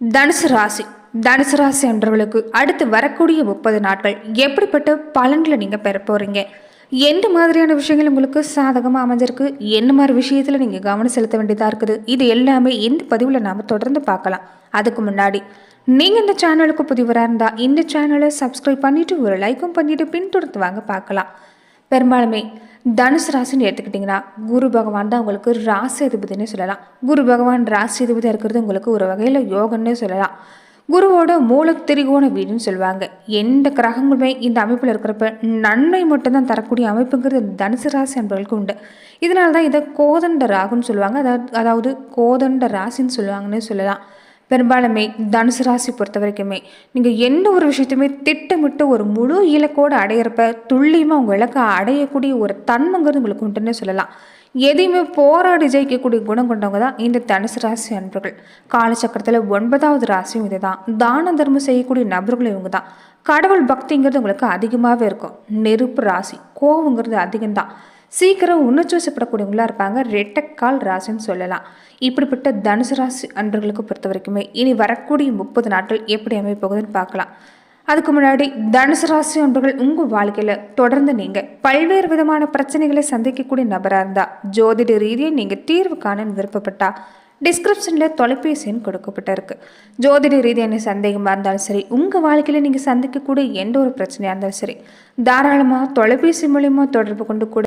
தனுசு ராசி. தனுசு ராசி அன்றவர்களுக்கு அடுத்து வரக்கூடிய முப்பது நாட்கள் எப்படிப்பட்ட பலன்களை நீங்கள் பெற போகிறீங்க எந்த மாதிரியான விஷயங்கள் உங்களுக்கு சாதகமாக அமைஞ்சிருக்கு? என்ன மாதிரி விஷயத்தில் நீங்கள் கவனம் செலுத்த வேண்டியதாக இருக்குது? இது எல்லாமே இந்த பதிவில் நாம் தொடர்ந்து பார்க்கலாம். அதுக்கு முன்னாடி நீங்கள் இந்த சேனலுக்கு புதிவராக இருந்தால் இந்த சேனலை சப்ஸ்கிரைப் பண்ணிவிட்டு ஒரு லைக்கும் பண்ணிவிட்டு பின்தொடர்ந்து வாங்க பார்க்கலாம். பெரும்பாலுமே தனுசு ராசின்னு எடுத்துக்கிட்டிங்கன்னா குரு பகவான் தான் உங்களுக்கு ராசி அதிபதினே சொல்லலாம். குரு பகவான் ராசி அதிபதியாக இருக்கிறது உங்களுக்கு ஒரு வகையில் யோகன்னே சொல்லலாம். குருவோட மூல திரிகோண வீடுன்னு சொல்லுவாங்க. எந்த கிரகங்களுமே இந்த அமைப்பில் இருக்கிறப்ப நன்மை மட்டும்தான் தரக்கூடிய அமைப்புங்கிறது தனுசு ராசி என்பவர்களுக்கு உண்டு. இதனால தான் இதை கோதண்ட ராகுன்னு சொல்லுவாங்க. அதாவது அதாவது கோதண்ட ராசின்னு சொல்லுவாங்கன்னு சொல்லலாம். பெரும்பாலுமே தனுசு ராசி பொறுத்த வரைக்குமே நீங்கள் எந்த ஒரு விஷயத்தையுமே திட்டமிட்டு ஒரு முழு இலக்கோடு அடையிறப்ப துல்லியமாக உங்கள் இலக்கை அடையக்கூடிய ஒரு தன்மைங்கிறது உங்களுக்கு உண்டுன்னு சொல்லலாம். எதையுமே போராடி ஜெயிக்கக்கூடிய குணம் கொண்டவங்க தான் இந்த தனுசு ராசி அன்பர்கள். காலச்சக்கரத்தில் ஒன்பதாவது ராசியும் இது தான் தான தர்மம் செய்யக்கூடிய நபர்களும் இவங்க தான். கடவுள் பக்திங்கிறது உங்களுக்கு அதிகமாகவே இருக்கும். நெருப்பு ராசி கோவங்கிறது அதிகம்தான். சீக்கிரம் உணர்ச்சிவசப்படக்கூடியவங்களாக இருப்பாங்க. ரெட்டக்கால் ராசின்னு சொல்லலாம். இப்படிப்பட்ட தனுசு ராசி அன்பர்களுக்கு பொறுத்த வரைக்குமே இனி வரக்கூடிய முப்பது நாட்கள் எப்படி அமைப்போகுதுன்னு பார்க்கலாம். அதுக்கு முன்னாடி தனுசு ராசி அன்பர்கள் உங்கள் வாழ்க்கையில் தொடர்ந்து நீங்கள் பல்வேறு விதமான பிரச்சனைகளை சந்திக்கக்கூடிய நபராக இருந்தால் ஜோதிட ரீதியை நீங்கள் தீர்வு காண விருப்பப்பட்டால் டிஸ்கிரிப்ஷனில் தொலைபேசி எண் கொடுக்கப்பட்டிருக்கு. ஜோதிட ரீதியான சந்தேகமாக இருந்தாலும் சரி உங்கள் வாழ்க்கையில் நீங்கள் சந்திக்கக்கூடிய எந்த ஒரு பிரச்சனையாக இருந்தாலும் சரி தாராளமாக தொலைபேசி மூலியமாக தொடர்பு கொண்டு கூட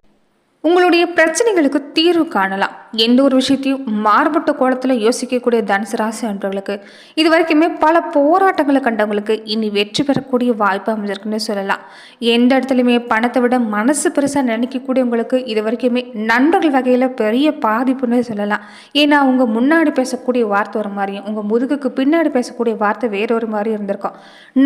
உங்களுடைய பிரச்சனைகளுக்கு தீர்வு காணலாம். எந்த ஒரு விஷயத்தையும் மாறுபட்ட கோலத்தில் யோசிக்கக்கூடிய தனுசு ராசி அன்றவர்களுக்கு இது வரைக்குமே பல போராட்டங்களை கண்டவங்களுக்கு இனி வெற்றி பெறக்கூடிய வாய்ப்பு அமைஞ்சிருக்குன்னு சொல்லலாம். எந்த இடத்துலையுமே பணத்தை விட மனசு பெருசாக நினைக்கக்கூடியவங்களுக்கு இது வரைக்குமே நண்பர்கள் வகையில் பெரிய பாதிப்புன்னு சொல்லலாம். ஏன்னா அவங்க முன்னாடி பேசக்கூடிய வார்த்தை ஒரு மாதிரியும் உங்கள் முதுகுக்கு பின்னாடி பேசக்கூடிய வார்த்தை வேறொரு மாதிரி இருந்திருக்கும்.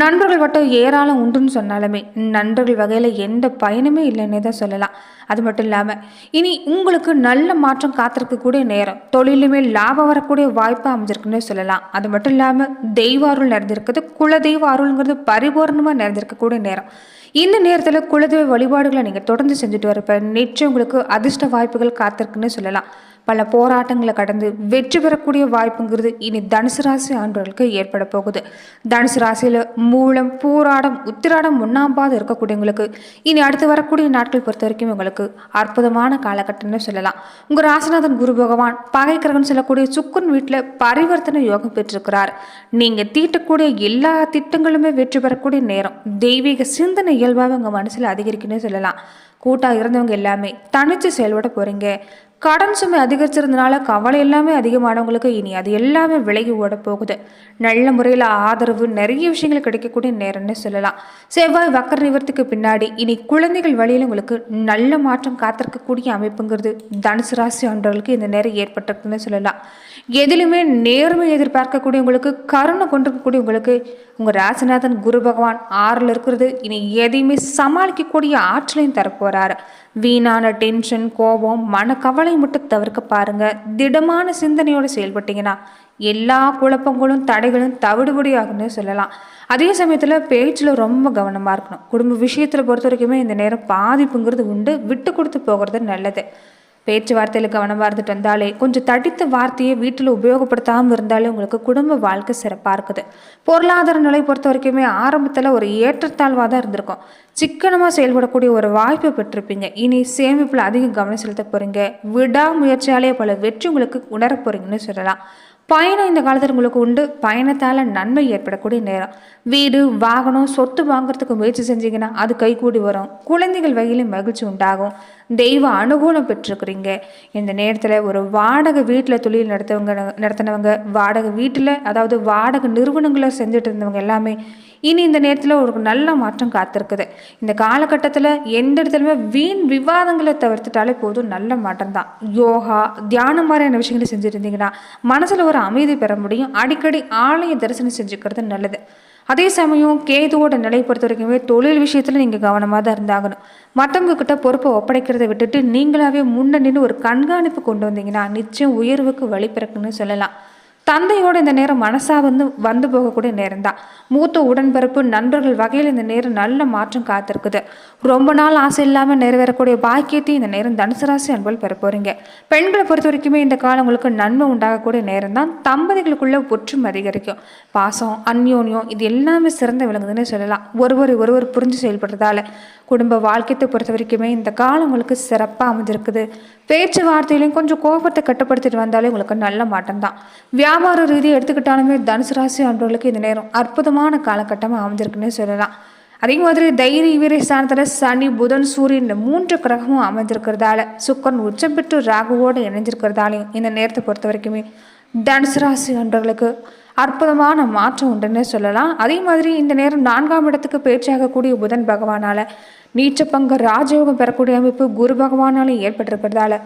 நண்பர்கள் வட்டம் ஏராளம் உண்டுன்னு சொன்னாலுமே நண்பர்கள் வகையில் எந்த பயனுமே இல்லைன்னே தான் சொல்லலாம். அது மட்டும் இல்லாமல் இனி உங்களுக்கு நல்ல மாற்றம் காத்திருக்கக்கூடிய நேரம். தொழிலுமே லாபம் வரக்கூடிய வாய்ப்பு அமைஞ்சிருக்குன்னு சொல்லலாம். அது மட்டும் இல்லாமல் தெய்வ அருள் நிறைந்திருக்குது. குலதெய்வ அருள்ங்கிறது பரிபூர்ணமாக நடந்திருக்கக்கூடிய நேரம். இந்த நேரத்தில் குலதெய்வ வழிபாடுகளை நீங்கள் தொடர்ந்து செஞ்சுட்டு வரப்ப நிச்சயம் உங்களுக்கு அதிர்ஷ்ட வாய்ப்புகள் காத்திருக்குன்னு சொல்லலாம். பல போராட்டங்களை கடந்து வெற்றி பெறக்கூடிய வாய்ப்புங்கிறது இனி தனுசு ராசி ஆண்டவர்களுக்கு ஏற்பட போகுது. தனுசு ராசியில் மூலம் பூராடம் உத்திராடம் ஒன்றாம் இருக்கக்கூடியவங்களுக்கு இனி அடுத்து வரக்கூடிய நாட்கள் பொறுத்த வரைக்கும் உங்களுக்கு அற்புதமான காலகட்டம்னு சொல்லலாம். உங்கள் ராசிநாதன் குரு பகவான் பகை கிரகம் சொல்லக்கூடிய சுக்குன் வீட்டில் பரிவர்த்தனை யோகம் பெற்றிருக்கிறார். நீங்கள் தீட்டக்கூடிய எல்லா திட்டங்களுமே வெற்றி பெறக்கூடிய நேரம். தெய்வீக சிந்தனை இயல்பாக உங்கள் மனசில் அதிகரிக்குன்னு சொல்லலாம். கூட்டாக இருந்தவங்க எல்லாமே தனித்து செயல்பட போகிறீங்க கடன் சுமை அதிகரிச்சிருந்தனால கவலை எல்லாமே அதிகமானவங்களுக்கு இனி அது எல்லாமே விலகி ஓட போகுது. நல்ல முறையில் ஆதரவு நிறைய விஷயங்கள் கிடைக்கக்கூடிய நேரம்னு சொல்லலாம். செவ்வாய் வக்கர நிவர்த்திக்கு பின்னாடி இனி குழந்தைகள் வழியில் உங்களுக்கு நல்ல மாற்றம் காத்திருக்கக்கூடிய அமைப்புங்கிறது தனுசு ராசி ஆண்டவர்களுக்கு இந்த நேரம் ஏற்பட்டிருக்குன்னு சொல்லலாம். எதிலுமே நேர்மை எதிர்பார்க்கக்கூடியவங்களுக்கு கருணை கொண்டிருக்கக்கூடியவங்களுக்கு உங்கள் ராசிநாதன் குரு பகவான் ஆறில் இருக்கிறது. இனி எதையுமே சமாளிக்கக்கூடிய ஆற்றலையும் தரப்போகிறாரு வீணான டென்ஷன் கோபம் மனக்கவலை மட்டும் தவிர்க்க பாருங்கள் திடமான சிந்தனையோடு செயல்பட்டீங்கன்னா எல்லா குழப்பங்களும் தடைகளும் தவிடுபடி சொல்லலாம். அதே சமயத்தில் பேச்சில் ரொம்ப கவனமாக இருக்கணும். குடும்ப விஷயத்தில் பொறுத்த வரைக்குமே இந்த நேரம் பாதிப்புங்கிறது உண்டு. விட்டு கொடுத்து போகிறது நல்லது. பேச்சுவார்த்தையில் கவனமாக இருந்துட்டு வந்தாலே கொஞ்சம் தடித்த வார்த்தையை வீட்டில் உபயோகப்படுத்தாமல் இருந்தாலே உங்களுக்கு குடும்ப வாழ்க்கை சிறப்பாக இருக்குது. பொருளாதார நிலை பொறுத்த வரைக்குமே ஆரம்பத்தில் ஒரு ஏற்றத்தாழ்வாக தான் இருந்திருக்கும். சிக்கனமாக செயல்படக்கூடிய ஒரு வாய்ப்பை பெற்றிருப்பீங்க. இனி சேமிப்பில் அதிகம் கவனம் செலுத்த போகிறீங்க விடாமுயற்சியாலே பல வெற்றி உங்களுக்கு உணர போகிறீங்கன்னு சொல்லலாம். பயணம் இந்த காலத்தில் உங்களுக்கு உண்டு. பயணத்தால் நன்மை ஏற்படக்கூடிய நேரம். வீடு வாகனம் சொத்து வாங்குறதுக்கு முயற்சி செஞ்சீங்கன்னா அது கைகூடி வரும். குழந்தைகள் வகையிலும் மகிழ்ச்சி உண்டாகும். தெய்வ அனுகூலம் பெற்றுக்கிறீங்க இந்த நேரத்தில் ஒரு வாடகை வீட்டில் தொழில் நடத்தவங்க நடத்தினவங்க வாடகை வீட்டில் அதாவது வாடகை நிறுவனங்களை செஞ்சுட்டு இருந்தவங்க எல்லாமே இனி இந்த நேரத்தில் ஒரு நல்ல மாற்றம் காத்திருக்குது. இந்த காலகட்டத்தில் எந்த இடத்துலையுமே வீண் விவாதங்களை தவிர்த்துட்டாலே போதும் நல்ல மாற்றம் தான். யோகா தியானம் மாதிரியான விஷயங்களை செஞ்சுருந்தீங்கன்னா மனசில் ஒரு அமைதி பெற முடியும். அடிக்கடி ஆலய தரிசனம் செஞ்சுக்கிறது நல்லது. அதே சமயம் கேதுவோட நிலை பொறுத்த வரைக்குமே தொழில் விஷயத்தில் நீங்கள் கவனமாக தான் இருந்தாகணும். மற்றவங்க கிட்ட பொறுப்பை ஒப்படைக்கிறத விட்டுட்டு நீங்களாவே முன்ன நின்று ஒரு கண்காணிப்பு கொண்டு வந்தீங்கன்னா நிச்சயம் உயர்வுக்கு வழி பிறக்குன்னு சொல்லலாம். தந்தையோட இந்த நேரம் மனசா வந்து வந்து போகக்கூடிய நேரம் தான் மூத்த உடன்பிறப்பு நண்பர்கள் வகையில் இந்த நேரம் நல்ல மாற்றம் காத்திருக்குது. ரொம்ப நாள் ஆசை இல்லாமல் நிறைவேறக்கூடிய பாக்கியத்தையும் இந்த நேரம் தனுசு ராசி அன்பல் பெற போறீங்க. பெண்களை பொறுத்த வரைக்குமே இந்த காலம் உங்களுக்கு நன்மை உண்டாகக்கூடிய நேரம் தான் தம்பதிகளுக்குள்ள ஒற்றும் அதிகரிக்கும். பாசம் அந்யோன்யம் இது எல்லாமே சிறந்த விளங்குதுன்னு சொல்லலாம். ஒருவர் ஒருவர் புரிஞ்சு செயல்படுறதால. குடும்ப வாழ்க்கையை பொறுத்த வரைக்குமே இந்த காலம் உங்களுக்கு சிறப்பாக அமைஞ்சிருக்குது. பேச்சுவார்த்தையிலையும் கொஞ்சம் கோபத்தை கட்டுப்படுத்திட்டு வந்தாலே உங்களுக்கு நல்ல மாற்றம்தான் வியாபார ரீதியை எடுத்துக்கிட்டாலுமே தனுசு ராசி அன்றவர்களுக்கு இந்த நேரம் அற்புதமான காலகட்டமாக அமைஞ்சிருக்குன்னே சொல்லலாம். அதே மாதிரி தைரிய வீர ஸ்தானத்தில் சனி புதன் சூரியன் இந்த மூன்று கிரகமும் அமைஞ்சிருக்கிறதால சுக்கரன் உச்சம் பெற்று ராகுவோடு இணைஞ்சிருக்கிறதாலையும் இந்த நேரத்தை பொறுத்த வரைக்குமே தனுசு ராசி அன்றவர்களுக்கு அற்புதமான மாற்றம் உண்டுன்னு சொல்லலாம். அதே மாதிரி இந்த நேரம் நான்காம் இடத்துக்கு பேச்சாகக்கூடிய புதன் பகவானால நீச்சப்பங்க ராஜயோகம் பெறக்கூடிய அமைப்பு குரு பகவானாலும் ஏற்பட்டிருப்பதால்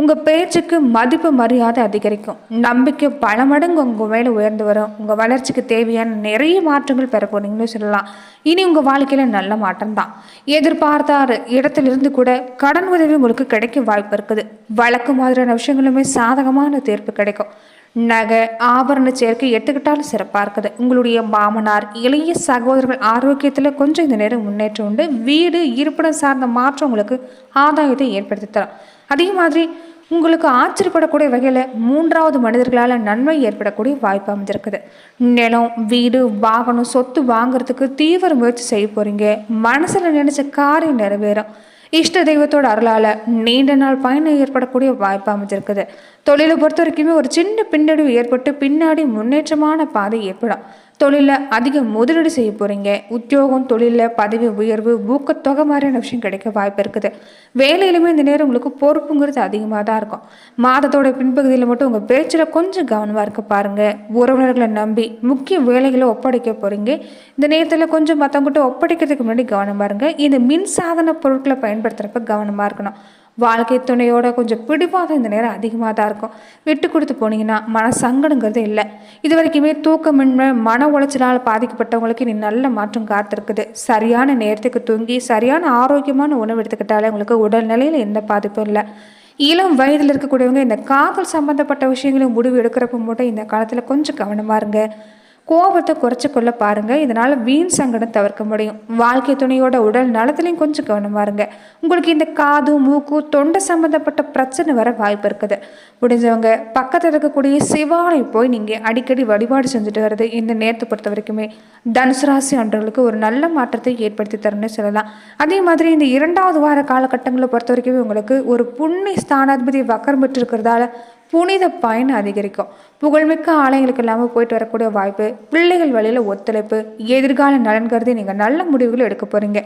உங்கள் பேச்சுக்கு மதிப்பு மரியாதை அதிகரிக்கும். நம்பிக்கை பல மடங்கு உங்கள் மேலே உயர்ந்து வரும். உங்கள் வளர்ச்சிக்கு தேவையான நிறைய மாற்றங்கள் பெற போனீங்கன்னு சொல்லலாம். இனி உங்கள் வாழ்க்கையில் நல்ல மாற்றம் தான். எதிர்பார்த்தார் இடத்திலிருந்து கூட கடன் உதவி உங்களுக்கு கிடைக்க வாய்ப்பு இருக்குது. வழக்கு மாதிரியான விஷயங்களுமே சாதகமான தீர்ப்பு கிடைக்கும். நகை ஆபரண சேர்க்கை எடுத்துக்கிட்டாலும் சிறப்பாக இருக்குது உங்களுடைய மாமனார் இளைய சகோதரர்கள் ஆரோக்கியத்தில் கொஞ்சம் இந்த நேரம் முன்னேற்றம் உண்டு. வீடு இருப்பிடம் சார்ந்த மாற்றம் உங்களுக்கு ஆதாயத்தை ஏற்படுத்தி தரும். அதே மாதிரி உங்களுக்கு ஆச்சரியப்படக்கூடிய வகையில் மூன்றாவது மனிதர்களால் நன்மை ஏற்படக்கூடிய வாய்ப்பு அமைஞ்சிருக்குது. நிலம் வீடு வாகனம் சொத்து வாங்குறதுக்கு தீவிர முயற்சி செய்ய போகிறீங்க மனசில் நினச்ச காரியம் நிறைவேறும். இஷ்ட தெய்வத்தோட அருளால் நீண்ட நாள் பயணம் ஏற்படக்கூடிய வாய்ப்பு அமைஞ்சிருக்குது. தொழிலை பொறுத்த வரைக்குமே ஒரு சின்ன பின்னடைவு ஏற்பட்டு பின்னாடி முன்னேற்றமான பாதை ஏற்படும். தொழிலில் அதிக முதலீடு செய்ய போகிறீங்க உத்தியோகம் தொழிலில் பதவி உயர்வு ஊக்கத்தொகை மாதிரியான விஷயம் கிடைக்க வாய்ப்பு இருக்குது. வேலையிலுமே இந்த நேரம் உங்களுக்கு பொறுப்புங்கிறது அதிகமாக தான் இருக்கும். மாதத்தோட பின்பகுதியில் மட்டும் உங்கள் பேச்சில் கொஞ்சம் கவனமாக இருக்க பாருங்கள் உறவினர்களை நம்பி முக்கிய வேலைகளை ஒப்படைக்க போகிறீங்க இந்த நேரத்தில் கொஞ்சம் மற்றவங்ககிட்ட ஒப்படைக்கிறதுக்கு முன்னாடி கவனமாக இருங்க. இந்த மின்சாதன பொருட்களை பயன்படுத்துகிறப்ப கவனமாக இருக்கணும். வாழ்க்கை துணையோட கொஞ்சம் பிடிவாதம் இந்த நேரம் அதிகமாக தான் இருக்கும். விட்டு கொடுத்து போனீங்கன்னா மன சங்கடங்கிறது இல்லை. இது வரைக்குமே தூக்கமின்மை மன உளைச்சலால் பாதிக்கப்பட்டவங்களுக்கு நீ நல்ல மாற்றம் காத்திருக்குது. சரியான நேரத்துக்கு தூங்கி சரியான ஆரோக்கியமான உணவு எடுத்துக்கிட்டாலே உங்களுக்கு உடல்நிலையில் எந்த பாதிப்பும் இல்லை. இளம் வயதில் இருக்கக்கூடியவங்க இந்த காதல் சம்மந்தப்பட்ட விஷயங்களையும் முடிவு எடுக்கிறப்ப மட்டும் இந்த காலத்தில் கொஞ்சம் கவனமாக இருங்க. கோபத்தை குறைச்சி கொள்ள பாருங்க. இதனால வீண் சங்கடம் தவிர்க்க முடியும். வாழ்க்கை துணையோட உடல் நலத்திலையும் கொஞ்சம் கவனம் இருங்க உங்களுக்கு இந்த காது மூக்கு தொண்டை சம்பந்தப்பட்ட பிரச்சனை வர வாய்ப்பு இருக்குது. முடிஞ்சவங்க பக்கத்தில் இருக்கக்கூடிய சிவாலயம் போய் நீங்கள் அடிக்கடி வழிபாடு செஞ்சுட்டு வர்றது இந்த நேரத்தை பொறுத்த வரைக்குமே தனுசு ராசி அன்றவர்களுக்கு ஒரு நல்ல மாற்றத்தை ஏற்படுத்தி தரணும்னு சொல்லலாம். அதே மாதிரி இந்த இரண்டாவது வார காலகட்டங்களை பொறுத்த வரைக்குமே உங்களுக்கு ஒரு புண்ணிய ஸ்தானாதிபதி வக்கரம் பெற்று இருக்கிறதால புனித பயன் அதிகரிக்கும். புகழ்மிக்க ஆலயங்களுக்கு இல்லாமல் போயிட்டு வரக்கூடிய வாய்ப்பு பிள்ளைகள் வழியில் ஒத்துழைப்பு எதிர்கால நலன் கருதி நீங்கள் நல்ல முடிவுகள் எடுக்க போகிறீங்க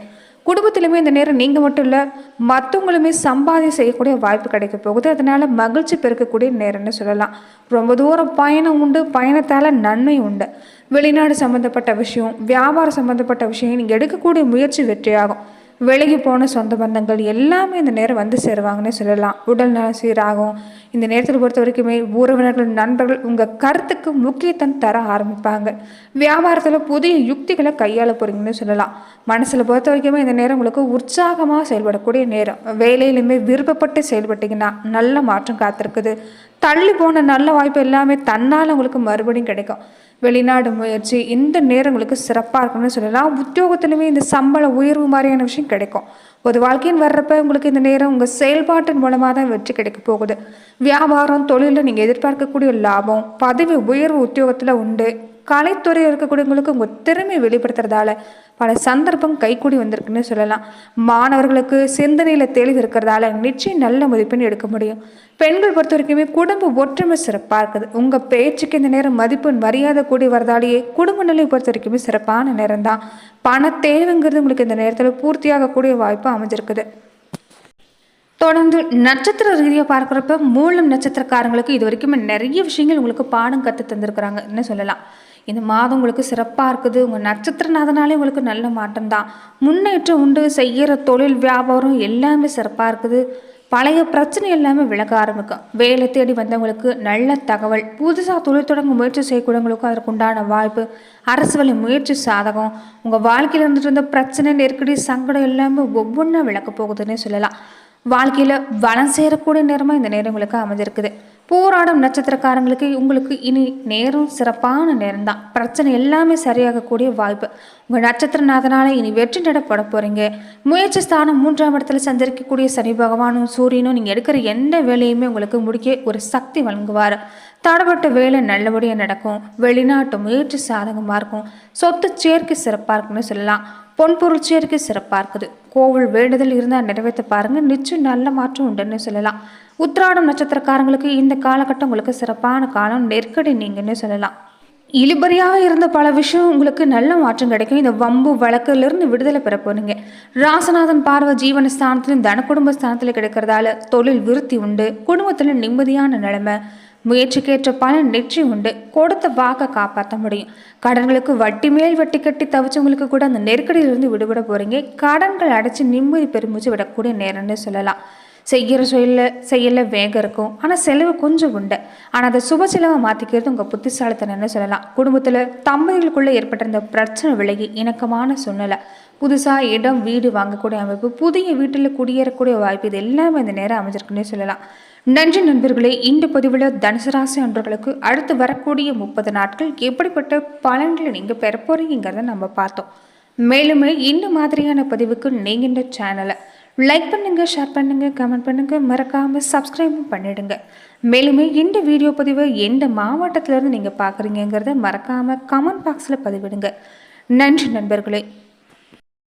குடும்பத்திலுமே இந்த நேரம் நீங்கள் மட்டும் இல்லை மற்றவங்களுமே சம்பாதி செய்யக்கூடிய வாய்ப்பு கிடைக்க போகுது. அதனால் மகிழ்ச்சி பெருக்கக்கூடிய நேரம்னு சொல்லலாம். ரொம்ப தூரம் பயணம் உண்டு பயணத்தால் நன்மை உண்டு. வெளிநாடு சம்மந்தப்பட்ட விஷயம் வியாபாரம் சம்மந்தப்பட்ட விஷயம் நீங்கள் எடுக்கக்கூடிய முயற்சி வெற்றியாகும். விலகி போன சொந்த பந்தங்கள் எல்லாமே இந்த நேரம் வந்து சேருவாங்கன்னு சொல்லலாம். உடல் நலம் சீராகும். இந்த நேரத்தில் பொறுத்த வரைக்குமே உறவினர்கள் நண்பர்கள் உங்கள் கருத்துக்கு முக்கியத்துவம் தர ஆரம்பிப்பாங்க. வியாபாரத்தில் புதிய யுக்திகளை கையாள போகிறீங்கன்னு சொல்லலாம். மனசில் பொறுத்த வரைக்குமே இந்த நேரம் உங்களுக்கு உற்சாகமாக செயல்படக்கூடிய நேரம். வேலையிலுமே விருப்பப்பட்டு செயல்பட்டிங்கன்னா நல்ல மாற்றம் காத்திருக்குது. தள்ளி போன நல்ல வாய்ப்பு எல்லாமே தன்னால் உங்களுக்கு மறுபடியும் கிடைக்கும். வெளிநாடு முயற்சி இந்த நேரம் உங்களுக்கு சிறப்பாக இருக்கும்னு சொல்லலாம். உத்தியோகத்திலுமே இந்த சம்பள உயர்வு மாதிரியான விஷயம் கிடைக்கும். ஒரு வாழ்க்கையின் வர்றப்ப உங்களுக்கு இந்த நேரம் உங்கள் செயல்பாட்டின் மூலமாக தான் வெற்றி கிடைக்க போகுது. வியாபாரம் தொழிலில் நீங்கள் எதிர்பார்க்கக்கூடிய லாபம் பதவி உயர்வு உத்தியோகத்தில் உண்டு. கலைத்துறையில் இருக்கக்கூடியவங்களுக்கு உங்கள் திறமை வெளிப்படுத்துறதால பல சந்தர்ப்பம் கைக்கூடி வந்திருக்குன்னு சொல்லலாம். மாணவர்களுக்கு சிந்தனையில் தெளிவு இருக்கிறதால நிச்சயம் நல்ல மதிப்பெண் எடுக்க முடியும். பெண்கள் பொறுத்த வரைக்குமே குடும்ப ஒற்றுமை சிறப்பாக இருக்குது. உங்கள் பேச்சுக்கு இந்த நேரம் மதிப்பு மரியாதை கூடி வரதாலேயே குடும்ப நிலை பொறுத்த வரைக்குமே சிறப்பான நேரம் தான் பண தேவைங்கிறது உங்களுக்கு இந்த நேரத்தில் பூர்த்தியாகக்கூடிய வாய்ப்பு அமைஞ்சிருக்குது. தொடர்ந்து நட்சத்திர ரீதியாக பார்க்குறப்ப மூலம் நட்சத்திரக்காரங்களுக்கு இது வரைக்கும் நிறைய விஷயங்கள் உங்களுக்கு பாடம் கற்று தந்திருக்கிறாங்க. என்ன சொல்லலாம்? இந்த மாதம் உங்களுக்கு சிறப்பாக இருக்குது. உங்கள் நட்சத்திரநாதனாலே உங்களுக்கு நல்ல மாற்றம் தான் முன்னேற்றம் உண்டு. செய்கிற தொழில் வியாபாரம் எல்லாமே சிறப்பாக இருக்குது. பழைய பிரச்சனை எல்லாமே விலக ஆரம்பிக்கும். வேலை தேடி வந்தவங்களுக்கு நல்ல தகவல். புதுசாக தொழில் தொடங்க முயற்சி செய்யக்கூடியவங்களுக்கும் அதற்கு உண்டான வாய்ப்பு. அரசு வழி முயற்சி சாதகம். உங்கள் வாழ்க்கையில் இருந்துட்டு இருந்த பிரச்சனை நெருக்கடி சங்கடம் எல்லாமே ஒவ்வொன்றா விளக்க போகுதுன்னே சொல்லலாம். வாழ்க்கையில் வளம் சேரக்கூடிய நேரமாக இந்த நேரம் உங்களுக்கு அமைஞ்சிருக்குது. போராடும் நட்சத்திரக்காரங்களுக்கு உங்களுக்கு இனி நேரம் சிறப்பான நேரம் தான் பிரச்சனை எல்லாமே சரியாகக்கூடிய வாய்ப்பு. உங்கள் நட்சத்திரநாதனால இனி வெற்றி நடப்பட போகிறீங்க முயற்சி ஸ்தானம் மூன்றாம் இடத்துல சஞ்சரிக்கக்கூடிய சனி பகவானும் சூரியனும் நீங்கள் எடுக்கிற எந்த வேலையுமே உங்களுக்கு முடிக்க ஒரு சக்தி வழங்குவார். தடப்பட்ட வேலை நல்லபடியாக நடக்கும். வெளிநாட்டு முயற்சி சாதகமாக இருக்கும். சொத்து சேர்க்கை சிறப்பாக இருக்குன்னு சொல்லலாம். பொன்பொருள் சேர்க்கை சிறப்பாக இருக்குது கோவில் வேண்டுதல் இருந்தால் நிறைவேற்ற பாருங்கள் நிச்சயம் நல்ல மாற்றம் உண்டுன்னு சொல்லலாம். உத்திராடம் நட்சத்திரக்காரங்களுக்கு இந்த காலகட்டம் உங்களுக்கு சிறப்பான காலம் நெருக்கடி நீங்கன்னு சொல்லலாம். இழுபறியாக இருந்த பல விஷயம் உங்களுக்கு நல்ல மாற்றம் கிடைக்கும். இந்த வம்பு வழக்கிலிருந்து விடுதலை பெற போறீங்க. ராசநாதன் பார்வை ஜீவன ஸ்தானத்திலும் தன குடும்ப ஸ்தானத்தில் கிடைக்கிறதால தொழில் விருத்தி உண்டு. குடும்பத்தில் நிம்மதியான நிலைமை. முயற்சிக்கேற்ற பலன் நெற்றி உண்டு. கொடுத்த வாக்க காப்பாற்ற முடியும். கடன்களுக்கு வட்டி மேல் வட்டி கட்டி தவிச்சவங்களுக்கு கூட அந்த நெருக்கடியிலிருந்து விடுபட போறீங்க. கடன்கள் அடைச்சி நிம்மதி பெருமிச்சு விடக்கூடிய நேரம்னு சொல்லலாம். செய்கிற சொல்ல செய்யல வேகம் இருக்கும். ஆனால் செலவு கொஞ்சம் உண்டு. ஆனால் அதை சுப செலவை மாற்றிக்கிறது உங்கள் புத்திசாலித்தனம்னு சொல்லலாம். குடும்பத்தில் தம்பதிகளுக்குள்ளே ஏற்பட்ட இந்த பிரச்சனை விலகி இணக்கமான சூழ்நிலை. புதுசாக இடம் வீடு வாங்கக்கூடிய அமைப்பு புதிய வீட்டில் குடியேறக்கூடிய வாய்ப்பு இது எல்லாமே இந்த நேரம் அமைஞ்சிருக்குன்னே சொல்லலாம். நன்றி நண்பர்களே இந்த பதிவில் தனுசராசி அன்பர்களுக்கு அடுத்து வரக்கூடிய முப்பது நாட்கள் எப்படிப்பட்ட பலன்களை நீங்கள் பெற நம்ம பார்த்தோம். மேலுமே இந்த மாதிரியான பதிவுக்கு நீங்கள் இந்த சேனலை லைக் பண்ணுங்கள் ஷேர் பண்ணுங்கள் கமெண்ட் பண்ணுங்கள் மறக்காமல் சப்ஸ்கிரைபும் பண்ணிடுங்க. மேலுமே இந்த வீடியோ பதிவை எந்த மாவட்டத்திலேருந்து நீங்கள் பார்க்குறீங்கிறத மறக்காமல் கமெண்ட் பாக்ஸில் பதிவிடுங்க. நன்றி நண்பர்களே.